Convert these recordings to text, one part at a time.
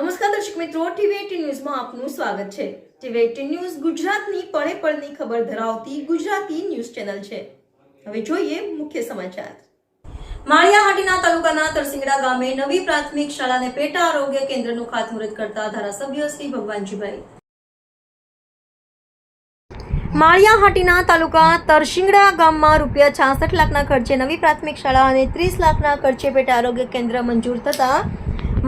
નમસ્કાર દર્શક મિત્રો ટીવી ન્યૂઝમાં આપનું સ્વાગત છે. ટીવી ન્યૂઝ ગુજરાતની પળે પળની ખબર ધરાવતી ગુજરાતી ન્યૂઝ ચેનલ છે. હવે જોઈએ મુખ્ય સમાચાર. માળિયાહાટીના તાલુકાના તરસિંગડા ગામે નવી પ્રાથમિક શાળાને પેટા આરોગ્ય કેન્દ્રનું ખાતમુહૂર્ત કરતા ધારાસભ્ય શ્રી ભગવાનજીભાઈ. માળિયાહાટીના તાલુકા તરશિંગડા ગામમાં રૂપિયા છાસઠ લાખના ખર્ચે નવી પ્રાથમિક શાળા અને ત્રીસ લાખના ખર્ચે પેટા આરોગ્ય કેન્દ્ર મંજૂર થતા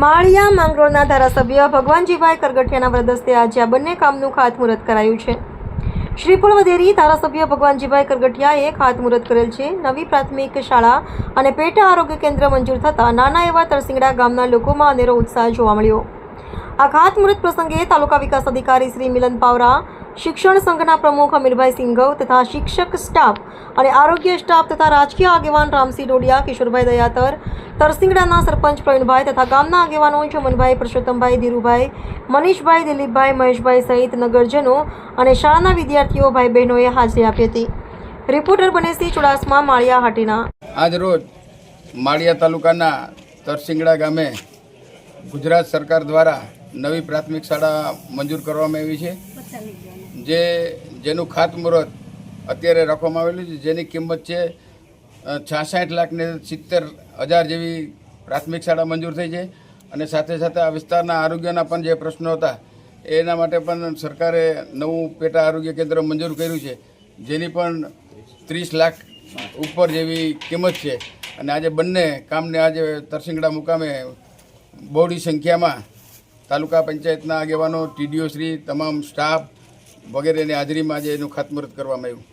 માળિયા માંગરોળના ધારાસભ્ય ભગવાનજીભાઈ કરગઠિયાના વ્રદસ્તે આજે આ બંને કામનું ખાતમુહૂર્ત કરાયું છે. શ્રીફળ વધેરી ધારાસભ્ય ભગવાનજીભાઈ કરગઠિયાએ ખાતમુહૂર્ત કરેલ છે. નવી પ્રાથમિક શાળા અને પેટા આરોગ્ય કેન્દ્ર મંજૂર થતાં નાના એવા તરસિંગડા ગામના લોકોમાં અનેરો ઉત્સાહ જોવા મળ્યો. આ ખાતમુહૂર્ત પ્રસંગે તાલુકા વિકાસ અધિકારી શ્રી મિલન પાવરા શિક્ષણ સંઘના પ્રમુખ અમીરભાઈ સિંઘવ તથા શિક્ષક સ્ટાફ અને આરોગ્ય સ્ટાફ તથા રાજકીય આગેવાન રામસિંહ ડોડિયા, કિશોરભાઈ દયાતર, તરસિંગડાના સરપંચ પ્રવીણભાઈ તથા ગામના આગેવાનો ચમનભાઈ, પરસોત્તમભાઈ ધીરુભાઈ, મનીષભાઈ દિલીપભાઈ, મહેશભાઈ સહિત નગરજનો અને શાળાના વિદ્યાર્થીઓ ભાઈ બહેનોએ હાજરી આપી હતી. રિપોર્ટર બનેશી ચુડાસમા, માળિયા, હાટીના. આજરોજ માળિયા તાલુકાના તરસિંગડા ગામે ગુજરાત સરકાર દ્વારા નવી પ્રાથમિક શાળા મંજૂર કરવામાં આવી છે. જે જેનું ખાતમુહૂર્ત અત્યારે રાખવામાં આવેલું છે, જેની કિંમત છે છાસઠ લાખ ને સિત્તેર હજાર જેવી પ્રાથમિક શાળા મંજૂર થઈ છે. અને સાથે સાથે આ વિસ્તારના આરોગ્યના પણ જે પ્રશ્નો હતા, એના માટે પણ સરકારે નવું પેટા આરોગ્ય કેન્દ્ર મંજૂર કર્યું છે, જેની પણ ત્રીસ લાખ ઉપર જેવી કિંમત છે. અને આજે બંને કામને આજે તરસિંગડા મુકામે બહોળી સંખ્યામાં તાલુકા પંચાયતના આગેવાનો ટીડીઓ શ્રી તમામ સ્ટાફ વગેરેની હાજરીમાં આજે એનું ખાતમુહૂર્ત કરવામાં આવ્યું.